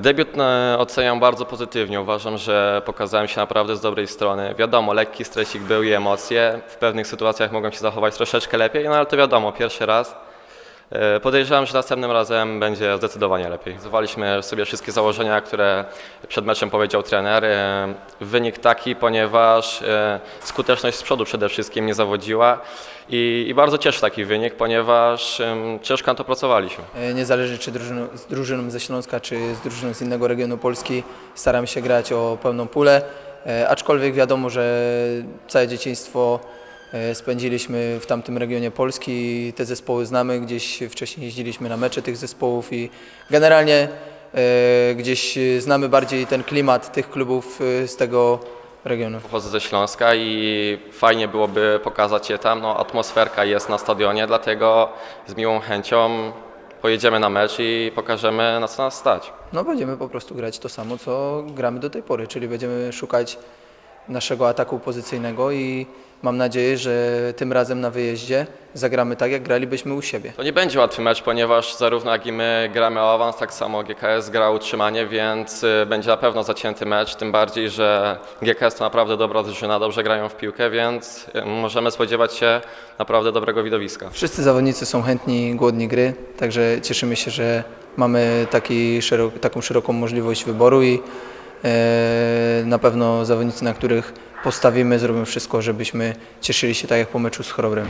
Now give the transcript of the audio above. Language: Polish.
Debiut e, oceniam bardzo pozytywnie. Uważam, że pokazałem się naprawdę z dobrej strony. Wiadomo, lekki stresik był i emocje. W pewnych sytuacjach mogłem się zachować troszeczkę lepiej, no ale to wiadomo, pierwszy raz. E, Podejrzewam, że następnym razem będzie zdecydowanie lepiej. Zwaliśmy sobie wszystkie założenia, które przed meczem powiedział trener. E, Wynik taki, ponieważ e, skuteczność z przodu przede wszystkim nie zawodziła i, i bardzo cieszy taki wynik, ponieważ ciężko na to pracowaliśmy. Niezależnie czy drużyną, z drużyną ze Śląska, czy z drużyną z innego regionu Polski, staram się grać o pełną pulę. Aczkolwiek wiadomo, że całe dzieciństwo spędziliśmy w tamtym regionie Polski. Te zespoły znamy, gdzieś wcześniej jeździliśmy na mecze tych zespołów i generalnie e, gdzieś znamy bardziej ten klimat tych klubów e, z tego regionu. Pochodzę ze Śląska i fajnie byłoby pokazać je tam. No, atmosferka jest na stadionie, dlatego z miłą chęcią pojedziemy na mecz i pokażemy na co nas stać. No będziemy po prostu grać to samo, co gramy do tej pory, czyli będziemy szukać naszego ataku pozycyjnego i mam nadzieję, że tym razem na wyjeździe zagramy tak, jak gralibyśmy u siebie. To nie będzie łatwy mecz, ponieważ zarówno jak i my gramy o awans, tak samo GKS gra utrzymanie, więc y, będzie na pewno zacięty mecz, tym bardziej, że GKS to naprawdę dobra drużyna, dobrze grają w piłkę, więc y, możemy spodziewać się naprawdę dobrego widowiska. Wszyscy zawodnicy są chętni, głodni gry, także cieszymy się, że mamy taki szerok, taką szeroką możliwość wyboru i e, na pewno zawodnicy, na których postawimy, zrobią wszystko, żebyśmy cieszyli się tak jak po meczu z Chorobrem.